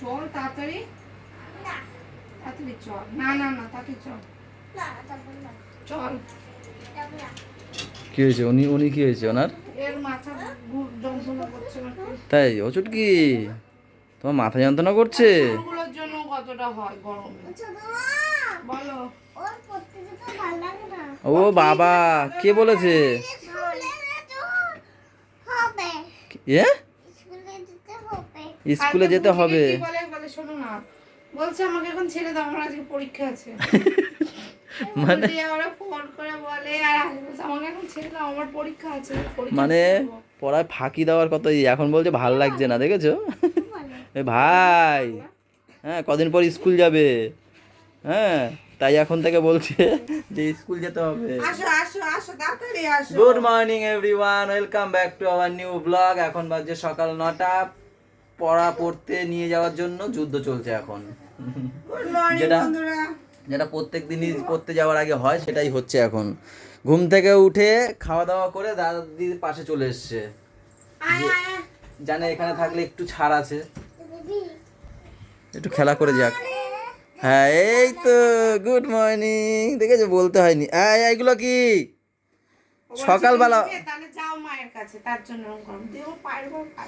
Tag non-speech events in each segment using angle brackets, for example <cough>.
চল তাড়াতাড়ি? না। তাড়াতাড়ি চল না না না তাড়াতাড়ি চল না যাব না। চল কি হয়েছে? উনি উনি কি হয়েছে ওনার? এর মাথা যন্ত্রণা করছে তাই? ও চুটকি তোমার মাথা যন্ত্রণা করছে? ওগুলোর জন্য কতটা হয় গরম? বলো। ওর পড়তে যেতে ভালো লাগে না। ও বাবা কে বলেছে? হবে। এ? স্কুলে যেতে হবে। বলে বলে শোনো না। বলছে আমাকে এখন ছেড়ে দাও আমার আজকে পরীক্ষা আছে। <laughs> মানে ওরা ফোন করে বলে আর আমাকে এখন ছেড়ে দাও আমার পরীক্ষা আছে মানে পড়ায় ফাঁকি দেওয়ার কথা এখন বলছে ভালো লাগছে না দেখেছ? <laughs> ভাই হ্যাঁ কদিন পর স্কুল যাবে। হ্যাঁ তাই এখন থেকে বলছে <laughs> যে স্কুল যেতে হবে। আসো আসো আসো তাড়াতাড়ি আসো। Good morning everyone welcome back to our new blog এখন বাজে সকাল নটা। পড়া পড়তে নিয়ে যাওয়ার জন্য যুদ্ধ চলছে এখন। যেটা- যেটা প্রত্যেক দিনই পড়তে যাওয়ার আগে হয় সেটাই হচ্ছে এখন। ঘুম থেকে উঠে খাওয়া দাওয়া করে দাদির পাশে চলে এসছে। জানে এখানে থাকলে একটু ছাড় আছে। একটু খেলা করে যাক। হ্যাঁ এই তো গুড মর্নিং দেখেছ বলতে হয়নি। এই এইগুলো কি? সকালবেলা-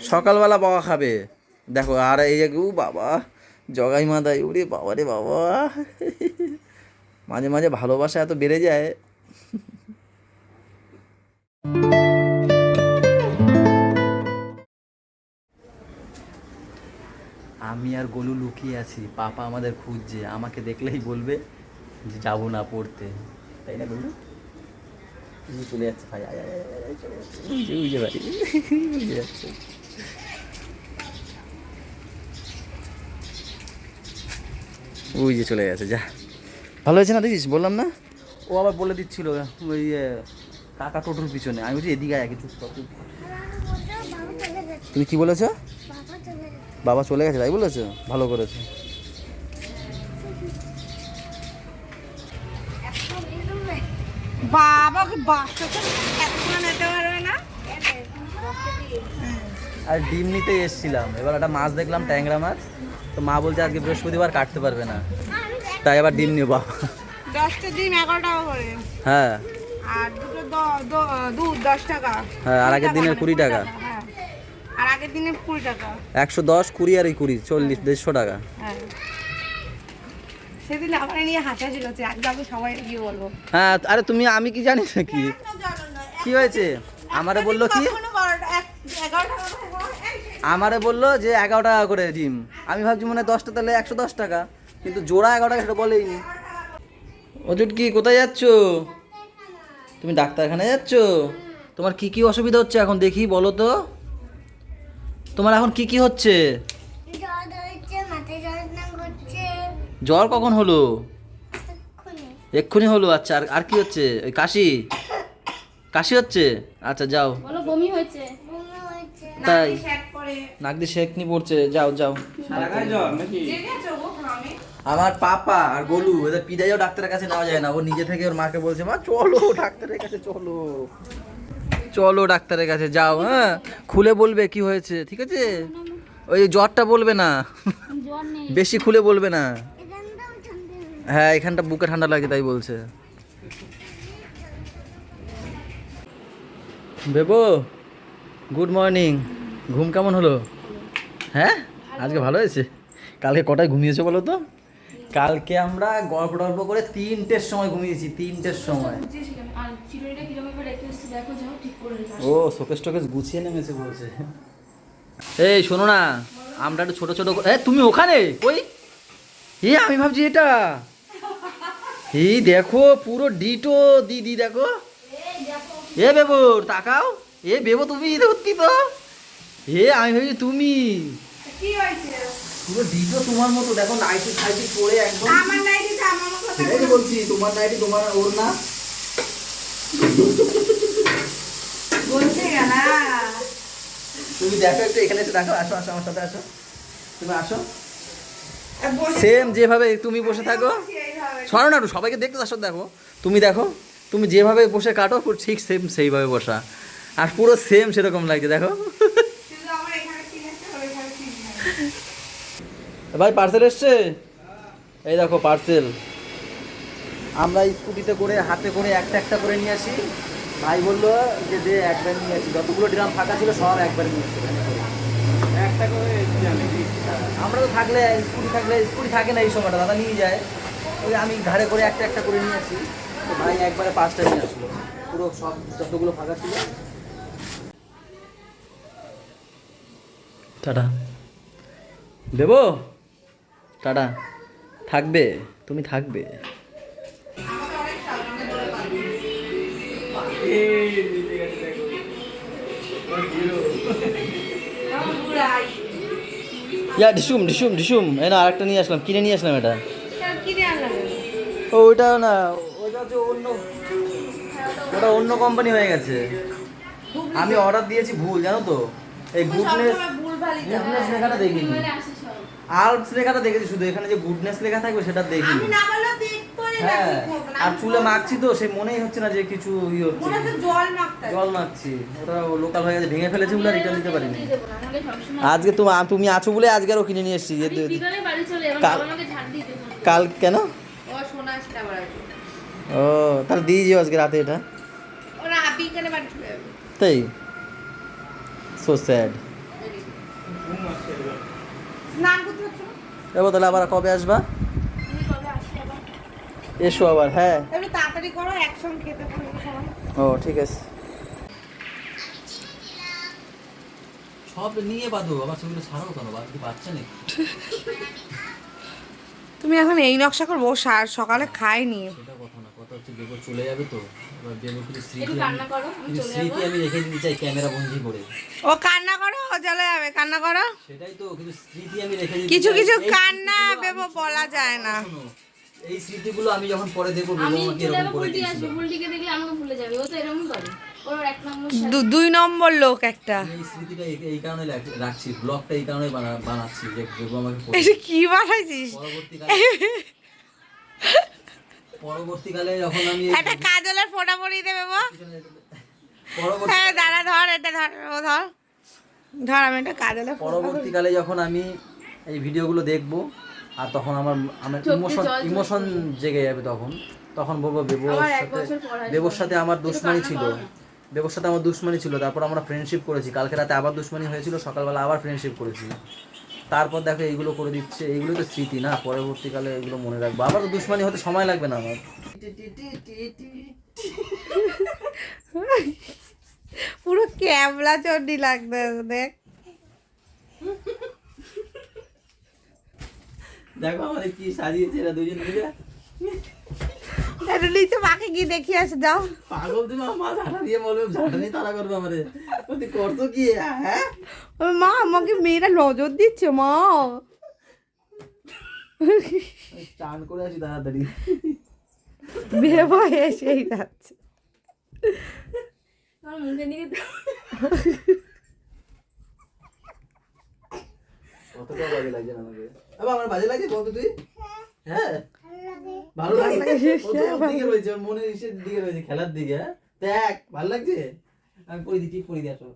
সকালবেলা বাবা খাবে। দেখো, আর এই যে বাবা, জগাই মাদাই উড়ে বাবা রে বাবা। মাঝে মাঝে ভালোবাসা এত বেড়ে যায়। আমি আর গোলু লুকিয়ে আছি, পাপা আমাদের খুঁজছে, আমাকে দেখলেই বলবে যে যাব না পড়তে। তাই না গোলু? চলে যাচ্ছে ভাই চলে যাচ্ছে। ওই যে, চলে গেছে যা। ভালো হয়েছে না দেখিস? বললাম না? ও আবার বলে দিচ্ছিল ওই কাকা টোটোর পিছনে। আমি বলছি এদিকে আয় আগে চুপ। বাবা তুমি কি বলেছ? বাবা চলে গেছে বাবা চলে গেছে তাই বলেছ ভালো করেছ না? আর ডিম নিতে এসেছিলাম। এবার একটা মাছ দেখলাম ট্যাংরা মাছ। তো মা বলছে আজকে বৃহস্পতিবার কাটতে পারবে না। তাই আবার ডিম নিয়ে বাবা। দশটা ডিম এগারো টাকা করে। হ্যাঁ। আর দুটো দুধ দশ টাকা। হ্যাঁ, আর আগের দিনের কুড়ি টাকা। হ্যাঁ। আর আগের দিনের কুড়ি টাকা। একশো দশ কুড়ি আর এই কুড়ি চল্লিশ দেড়শো টাকা। হ্যাঁ। সেদিন আমার নিয়ে আজকে আমি সবাই গিয়ে বলব। হ্যাঁ আরে তুমি আমি কি জানি নাকি? কি হয়েছে? আমারে বলল কি? আমারে বলল যে এগারো টাকা করে ডিম। আমি ভাবছি মনে হয় দশটা তাহলে একশো দশ টাকা। কিন্তু জোড়া এগারো টাকা সেটা বলেইনি। অজুট কি কোথায় যাচ্ছ? তুমি ডাক্তারখানায় যাচ্ছ? তোমার কি কি অসুবিধা হচ্ছে এখন দেখি বলো তো। তোমার এখন কি কি হচ্ছে? জ্বর ধরেছে মাথায় যন্ত্রণা করছে। জ্বর কখন হলো? এক্ষুনি। এক্ষুনি হলো আচ্ছা আর আর কি হচ্ছে? ওই কাশি? <coughs> কাশি হচ্ছে? আচ্ছা যাও। বলো বমি হয়েছে। তাই। করে নাক দিয়ে শেকনি পড়ছে যাও যাও। আমার পাপা আর গোলু এদের পিদাইও ডাক্তারের কাছে নেওয়া যায় না। ও নিজে থেকে ওর মাকে বলছে মা চলো ডাক্তারের কাছে চলো। চলো ডাক্তারের কাছে যাও হ্যাঁ? খুলে বলবে কি হয়েছে ঠিক আছে? ওই জ্বরটা বলবে না। বেশি খুলে বলবে না। হ্যাঁ এখানটা বুকে ঠান্ডা লাগে তাই বলছে। বেবো গুড মর্নিং ঘুম কেমন হলো? হ্যাঁ? আজকে ভালো হয়েছে? কালকে কটায় ঘুমিয়েছো বলো তো? কালকে আমরা গল্প টল্প করে তিনটের সময় ঘুমিয়েছি তিনটের সময়। দেখো ও শোকেস টোকেস গুছিয়ে নেমেছে বলছে। এই শোনো না আমরা একটু ছোটো ছোটো এ তুমি ওখানে? ওই এ আমি ভাবছি এটা। এই দেখো পুরো ডিটো দিদি দেখো। এ বেবো তাকাও। এ বেবো তুমি সত্যি তো। এ আমি ভাবছি তুমি। কি হয়েছে? পুরো ডিটো তোমার মতো দেখো নাইটি ফাইটি পরে একদম। আমার নাইটিটা আমার মতো সেটাই বলছি তোমার নাইটি তোমার ওর না। বলছে না তুমি দেখো একটু এখানে এসে দেখো আসো আসো আমার সাথে আসো। তুমি আসো। সেম যেভাবে তুমি বসে থাকো। সরো না একটু সবাইকে দেখতে আসো দেখো। তুমি দেখো তুমি যেভাবে বসে কাটো ঠিক সেম সেইভাবে বসা। আর পুরো সেম সেরকম লাগছে দেখো শুধু আমার এখানে চিন আছে, ওর এখানে চিন নাই। ভাই পার্সেল এসছে? এই দেখো পার্সেল আমরা স্কুটিতে করে হাতে করে একটা একটা করে নিয়ে আসি। ভাই বলল যে দে একবার নিয়ে আসি। যতগুলো ড্রাম ফাঁকা ছিল সব একবার নিয়ে আসি একটা করে আমরা তো থাকলে স্কুটি থাকলে স্কুটি থাকে না এই সময়টা দাদা নিয়ে যায়। ওই আমি ঘাড়ে করে একটা একটা করে নিয়ে আসি। তো ভাই একবারে পাঁচটা নিয়ে আসলো। পুরো সব যতগুলো ফাঁকা ছিল। টাটা। দেবো? টাটা। থাকবে তুমি থাকবে। ইয়া ডিসুম ডিসুম ডিসুম। এই না আরেকটা নিয়ে আসলাম। কিনে নিয়ে আসলাম এটা। ও ওইটাও না ওইটা হচ্ছে অন্য ওটা অন্য কোম্পানি হয়ে গেছে। আমি অর্ডার দিয়েছি ভুল জানো তো? এই গুডনেস গুডনেস লেখাটা দেখিনি আলপস লেখাটা দেখেছি শুধু এখানে যে গুডনেস লেখা থাকবে সেটা না হ্যাঁ। আর চুলে মাখছি তো সে মনেই হচ্ছে না যে কিছু ই হচ্ছে। জল মাখতে জল মাখছি ওটা লোকাল হয়ে গেছে ভেঙে ফেলেছি বলে রিটার্ন দিতে পারিনি। আজকে তুমি তুমি আছো বলে আজকে আরও কিনে নিয়ে এসেছি এবার কাল- কেন? ও তাহলে দিয়ে যাও আজকে রাতে এটা। তাই? সো স্যাড স্নান? এবার তাহলে আবার কবে আসবা? তুমি কবে আসলে আবার? এসো আবার হ্যাঁ। তাড়াতাড়ি করো একসঙ্গে খেতে ও ঠিক আছে। সব নিয়ে বাঁধো আবার সেগুলো ছাড়াও কেন? বাকি বাচ্চা নেই তুমি এখন এই নকশা করব সকালে খাইনি সেটা কথা না কথা হচ্ছে চলে যাবে তো। স্মৃতি আমি- রেখে দিতে চাই ক্যামেরা বন্দি করে। ও কান্না করো ও চলে যাবে কান্না করো। সেটাই তো কিছু স্মৃতি আমি রেখে দিতে কিছু কিছু কান্না বেবো বলা যায় না। এই স্মৃতিগুলো আমি যখন পরে দেখব বেবো আমাকে এরকম করে দিয়েছিল আসবে দেখলে আমাকে ভুলে যাবে ও তো এরকম করে। ওর এক নম্বর সাথে। দু- দুই নম্বর লোক একটা। এই স্মৃতিটা এই- এই কারণে রাখছি ব্লগটা এই কারণে বানাচ্ছি যে বেবো আমাকে কি বানাইছিস? পরবর্তীকালে <laughs> পরবর্তীকালে যখন আমি এই একটা কাজলের ফোটা পরিয়ে দেবে বো পরবর্তী হ্যাঁ দাঁড়া ধর এটা ধর ও ধর। ধর আমি একটা কাজলের পরবর্তীকালে যখন আমি এই ভিডিওগুলো দেখব আর তখন আমার আমার ইমোশন ইমোশন জেগে যাবে তখন। তখন বলব বেবর সাথে। বেবোর সাথে আমার দুশ্মনী ছিল। বেবোর সাথে আমার দুশ্মনী ছিল। তারপর আমরা ফ্রেন্ডশিপ করেছি। কালকে রাতে আবার দুশ্মনী হয়েছিল। সকালবেলা আবার ফ্রেন্ডশিপ করেছি। তারপর দেখো এইগুলো করে দিচ্ছে এইগুলো তো স্মৃতি না? পরবর্তীকালে এগুলো মনে রাখব। আবার তো দুশ্মনী হতে সময় লাগবে না আমার। পুরো ক্যাবলা চন্ডি লাগবে দেখ দেখো আমাদের কি সাজিয়েছে এরা দুজন মিলে। একটু নিচে মাকে গিয়ে দেখি আসে যাও। পাগল তুমি আমার মা ঝাঁটা দিয়ে বলবে ঝাঁটা নিয়ে তারা করবে আমাদের তুই করছ কি হ্যাঁ? মা আমাকে মেয়েরা নজর দিচ্ছে মা। চান করে আসি তাড়াতাড়ি। ভেবো এসেই যাচ্ছে। আমার কতটা বাজে লাগছে না আমাকে? আমার বাজে লাগছে বলতো তুই? হ্যাঁ। ভালো <laughs> লাগে ও তো ওর দিকে রয়েছে মনে ইসের দিকে রয়েছে খেলার দিকে হ্যাঁ? দেখ ভালো লাগছে? আমি পড়ে দিচ্ছি পড়ে দিয়ে আসো।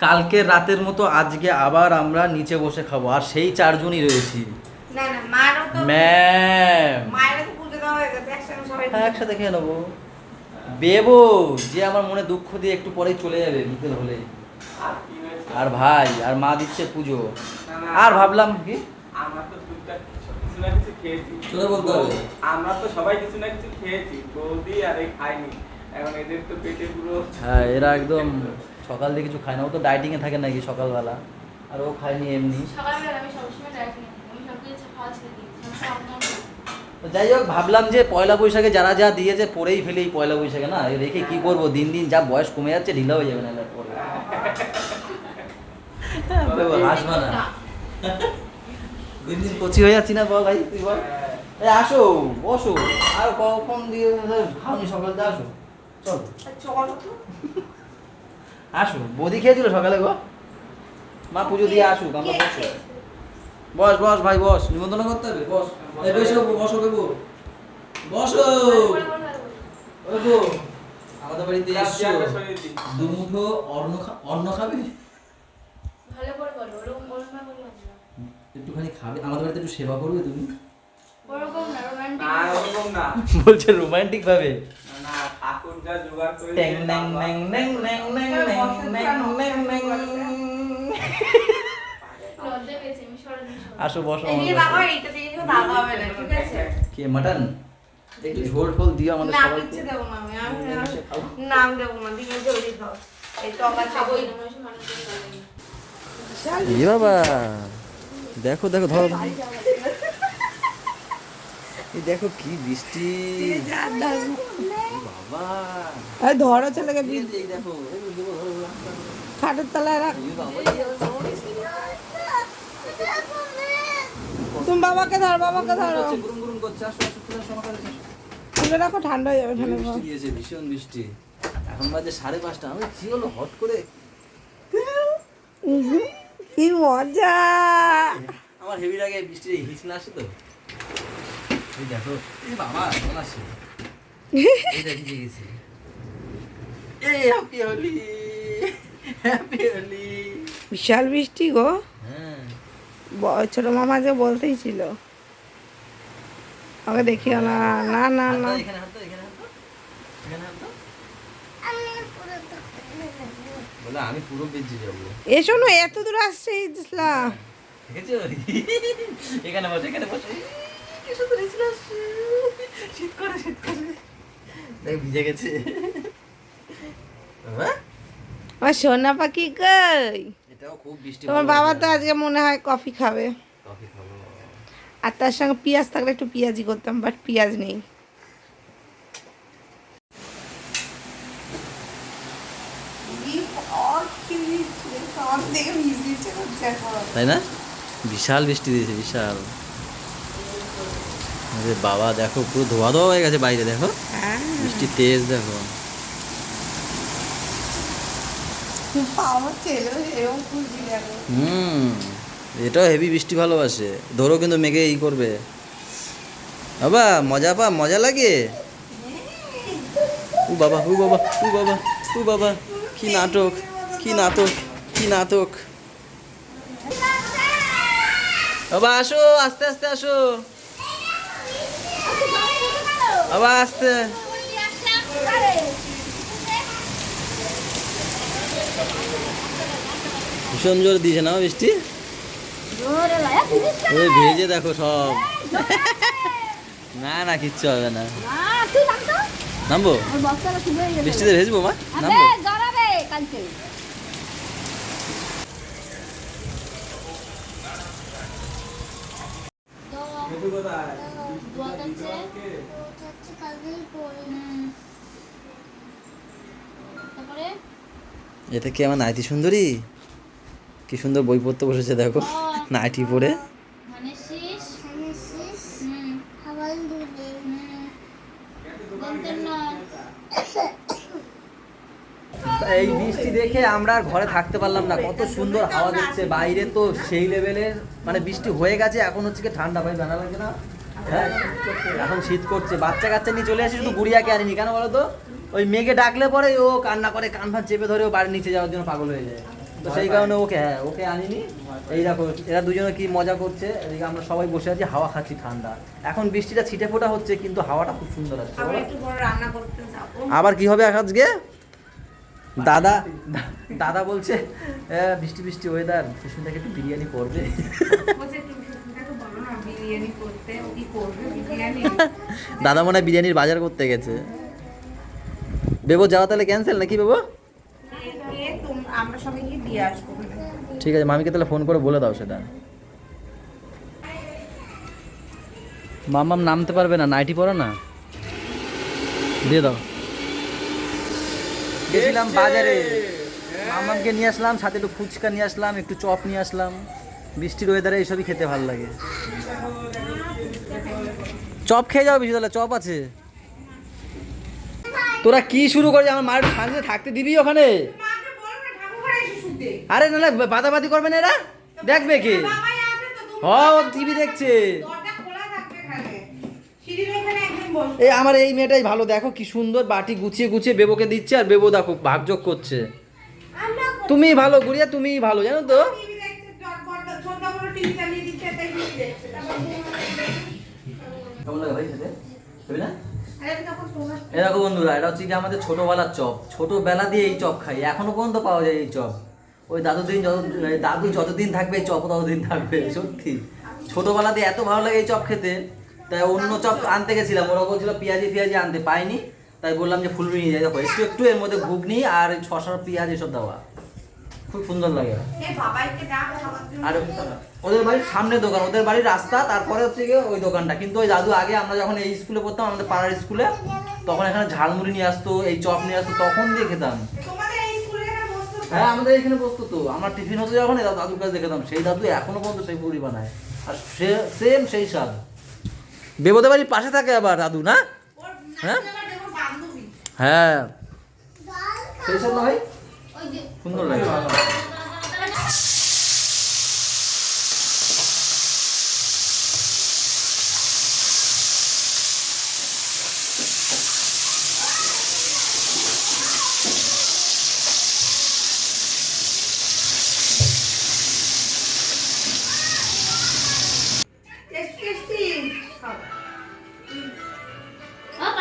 কালকে রাতের মতো আজকে আবার আমরা নিচে বসে খাব আর সেই চারজনই রয়েছি। হয়ে হ্যাঁ একসাথে খেয়ে নেব। বেবো যে আমার মনে দুঃখ দিয়ে একটু পরেই চলে যাবে বিকেল হলে। আর ভাই আর মা দিচ্ছে পুজো। আর ভাবলাম কি? আমরা তো কিছু না কিছু খেয়েছি। বলতে হবে। আমরা তো সবাই কিছু না কিছু খেয়েছি বৌদি আর এই খাইনি। এখন এদের তো পেটে পুরো হ্যাঁ এরা একদম সকাল দিয়ে কিছু খায় না। ও তো ডাইটিং এ থাকে নাকি সকালবেলা। আর ও খায়নি এমনি। সকালবেলা আমি সবসময় ডায়েট আমি সব খাওয়া ছেড়ে দিই আমি সব আপনার তো যাই হোক ভাবলাম যে পয়লা বৈশাখে যারা যা দিয়েছে পরেই ফেলি এই পয়লা বৈশাখে। না এ রেখে কি করব? দিন দিন যা বয়স কমে যাচ্ছে ঢিলা হয়ে যাবে না পরে। হাসবা না দিন দিন কচি হয়ে যাচ্ছি না বল ভাই তুই বল। এই আসো বসো। আর কখন দিয়ে খাওনি সকাল দিয়ে আসো। চলো। চলো আসো বৌদি খেয়েছিল সকালে গো? মা পুজো দিয়ে আসুক আমরা বসো। বস বস ভাই বস। নিমন্ত্রণ করতে হবে? বস। এই বসো বসো বেবু বসো বেবু আমাদের বাড়িতে এসছো। দিয়ে একটুখানি খাবে আমাদের বাড়িতে একটু সেবা করবে তুমি? ওরকম না রোমান্টিক না ওরকম না। বলছে রোমান্টিক ভাবে? না ঠাকুর যা জোগাড় করে ট্যাং ন্যাং ন্যাং ন্যাং ন্যাং ন্যাং ন্যাং ন্যাং ন্যাং ন্যাং। লজ্জা পেয়েছে আমি সরে দিই সরে। আসো বসো আমার বাবা এইটা থেকে কেউ দাগা হবে না ঠিক আছে? কে মাটন? একটু ঝোল ঠোল দিও আমাদের না দেবো আমি আমি। নাম দেবো না দিকে জলদি খাও। এই টকা খাবোই খাবোই না মানুষ মানুষ করে খাবে বাবা দেখো দেখো ধরো। এই দেখো কি বৃষ্টি। বাবা ধরো ছেলেকে খাটের তলায় রাখ। তুমি বাবাকে ধর বাবাকে ধরো। তুলে রাখো ঠান্ডা হয়ে যাবে ঠান্ডা ভীষণ বৃষ্টি। এখন বাজে সাড়ে পাঁচটা। আমি কি হলো হট করে? কি মজা। আমার হেভি লাগে বৃষ্টির হিচ না আসে তো? এই দেখো এই বাবা চল আসে এইটা ভিজে গেছে। এই হ্যাপি হোলি হ্যাপি হোলি বিশাল বৃষ্টি গো। হ্যাঁ। ছোট মামা যে বলতেই ছিল। আমাকে দেখিও না না না না। এখানে হাত। এখানে হাত দাও। বলে আমি পুরো বেঁচে যাব। এসো না এত দূর আসছে ইসলাম দেখেছ? এখানে বসে এখানে বসে। কি সুন্দর হিচড়ে আসছে। শীত করে শীত করে। দেখ ভিজে গেছে। আমার সোনা পাখি কই? এটাও খুব বৃষ্টি তোমার বাবা তো আজকে মনে হয় কফি খাবে। কফি খাব। আর তার সঙ্গে পেঁয়াজ থাকলে একটু পেঁয়াজি করতাম বাট পেঁয়াজ নেই। তাই না? বিশাল বৃষ্টি দিয়েছে বিশাল। আরে বাবা দেখো পুরো ধোয়া ধোয়া হয়ে গেছে বাইরে দেখো। বৃষ্টি তেজ দেখো। হুম এটাও হেভি বৃষ্টি ভালোবাসে। ধরো কিন্তু মেঘে ই করবে। বাবা মজা পা মজা লাগে? উ বাবা উ বাবা উ বাবা উ বাবা কি নাটক? কি নাটক কি নাটক? বাবা আসো আস্তে আস্তে আসো। বাবা আস্তে। ভীষণ জোরে দিয়েছে না বৃষ্টি? ওই ভেজে দেখো সব। না না কিচ্ছু হবে না। নামবো? বৃষ্টিতে ভেজবো মা? নামবো? এটু কি আমার নাইটি সুন্দরী? কি সুন্দর বই পড়তে বসেছে দেখো। নাইটি পরে ধানের শীষ হুম হুম দন্তের নয় এই বৃষ্টি দেখে আমরা আর ঘরে থাকতে পারলাম না। কত সুন্দর হাওয়া দিচ্ছে। বাইরে তো সেই লেভেলের মানে বৃষ্টি হয়ে গেছে এখন হচ্ছে কি ঠান্ডা। ভাই জানা লাগে না? হ্যাঁ এখন শীত করছে। বাচ্চা কাচ্চা নিয়ে চলে আসি শুধু গুড়িয়াকে আনিনি কেন বলো তো ওই মেঘে ডাকলে পরে ও কান্না করে কান ফান চেপে ধরে ও বাড়ির নিচে যাওয়ার জন্য পাগল হয়ে যায়। তো সেই কারণে ওকে হ্যাঁ ওকে আনিনি। এই দেখো এরা দুজনে কি মজা করছে। এদিকে আমরা সবাই বসে আছি হাওয়া খাচ্ছি ঠান্ডা। এখন বৃষ্টিটা ছিটে ফোটা হচ্ছে কিন্তু হাওয়াটা খুব সুন্দর আছে। আবার একটু বড় রান্না করতে যাব। আবার কি হবে আজকে? দাদা <laughs> দাদা বলছে "এ, বৃষ্টি বৃষ্টি ওয়েদার সুস্মিতাকে একটু বিরিয়ানি করবে? <laughs> <laughs> দাদা মনে হয় বিরিয়ানির বাজার করতে গেছে। বেবো যাওয়া তাহলে ক্যান্সেল নাকি বেবো? এ তোম- আমরা সবাই গিয়ে দিয়ে আসব ঠিক আছে মামিকে তাহলে ফোন করে বলে দাও সেটা। মামাম নামতে পারবে না নাইটি পরো না। দিয়ে দাও। গেছিলাম বাজারে। মামামকে নিয়ে আসলাম সাথে একটু ফুচকা নিয়ে আসলাম একটু চপ নিয়ে আসলাম। বৃষ্টির ওয়েদারে এইসবই খেতে ভালো লাগে। চপ খেয়ে যাও বেশি তাহলে চপ আছে। তোরা কি শুরু করে আমার মায়ের সামনে থাকতে দিবি ওখানে? না আরে নাহলে বাদাবাদি করবে না এরা? দেখবে কি হ টিভি দেখছে। এই আমার এই মেয়েটাই ভালো দেখো কি সুন্দর বাটি গুছিয়ে গুছিয়ে বেবোকে দিচ্ছে আর বেবো দেখো ভাগযোগ করছে। তুমি ভালো গুড়িয়া তুমি ভালো জানো তো? এরকম বন্ধুরা এটা হচ্ছে কি আমাদের ছোটোবেলার চপ। ছোটোবেলা দিয়ে এই চপ খাই এখনও পর্যন্ত পাওয়া যায় এই চপ। ওই দাদু দাদুদিন যত দাদু যতদিন থাকবে এই চপ ততদিন থাকবে সত্যি। ছোটোবেলা দিয়ে এত ভালো লাগে এই চপ খেতে। তাই অন্য চপ আনতে গেছিলাম। ওরা বলছিল পেঁয়াজি পেঁয়াজি আনতে পাইনি। তাই বললাম যে ফুলবি নিয়ে যাই। দেখো একটু একটু এর মধ্যে ঘুগনি আর শশার পেঁয়াজ এসব দেওয়া। খুব সুন্দর লাগে। আর ওদের বাড়ির সামনে দোকান ওদের বাড়ির রাস্তা তারপরে হচ্ছে গিয়ে ওই দোকানটা। কিন্তু ওই দাদু আগে আমরা যখন এই স্কুলে পড়তাম আমাদের পাড়ার স্কুলে তখন এখানে ঝালমুড়ি নিয়ে আসতো এই চপ নিয়ে আসতো তখন দিয়ে খেতাম? হ্যাঁ আমাদের এখানে বসতো তো। আমার টিফিন হতো যখন দাদুর কাছে দেখতাম। সেই দাদু এখনও পর্যন্ত সেই পুরি বানায়। আর সে সেম সেই স্বাদ। বেবদের বাড়ির পাশে থাকে আবার দাদু না? হ্যাঁ? হ্যাঁ। সেই সব নয় ভাই সুন্দর লাগে।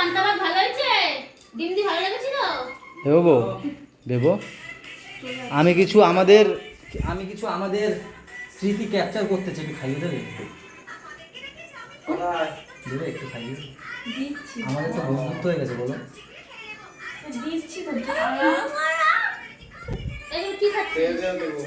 পান্তা ভাত ভালো হয়েছে? ডিম দি ভালো লেগেছিল? আমি কিছু আমাদের আমি কিছু আমাদের স্মৃতি ক্যাপচার করতে চাই খাইয়ে দেবে? দেবে একটু খাইয়ে? দিচ্ছি। আমাদের তো বন্ধুত্ব হয়ে গেছে বলো। দিচ্ছি কি দেবো।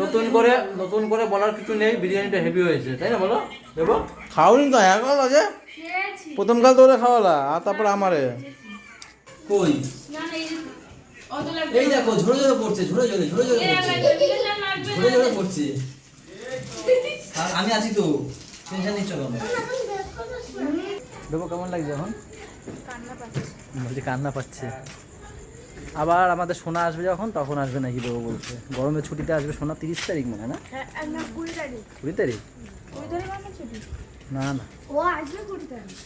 নতুন করে নতুন করে বলার কিছু নেই বিরিয়ানিটা হেভি হয়েছে তাই না বলো? দেবো? খাওনি তো এখন যে। খেয়েছি। প্রথম কাল তোরে খাওয়ালা আর তারপর আমারে। কই? না না এই যে দেখো ঝরে ঝরে পড়ছে ঝরে ঝরে ঝরে ঝরে পড়ছে। ঝরে ঝরে পড়ছে। আর আমি আছি তো টেনশন নিচ্ছ কেন? দেবো কেমন লাগছে এখন? বলছি কান্না পাচ্ছে। আবার আমাদের সোনা আসবে যখন তখন আসবে নাকি দেবো বলছে। গরমের ছুটিতে আসবে সোনা তিরিশ তারিখ মনে না? হ্যাঁ না কুড়ি তারিখ। মানে ছুটি? না না। ও আসবে কুড়ি তারিখ।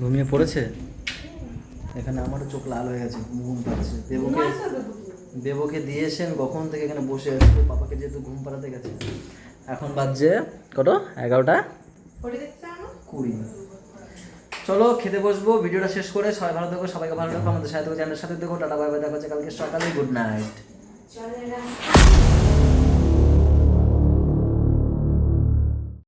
ঘুমিয়ে পড়েছে? এখানে আমারও চোখ লাল হয়ে গেছে ঘুম পাচ্ছে। দেবকে দেবকে দিয়েছেন কখন থেকে এখানে বসে আছে? বাবাকে যেহেতু ঘুম পাড়াতে গেছে। এখন বাজছে কত? এগারোটা? কুড়ি। চলো, খেতে বসবো, ভিডিওটা শেষ করে সবাই ভালো থাকো, সবাইকে ভালো রাখো, আমাদের সাথে চ্যানেলের সাথে দেখো টাটা, বাই বাই, দেখা হচ্ছে কালকে সকালে, গুড নাইট।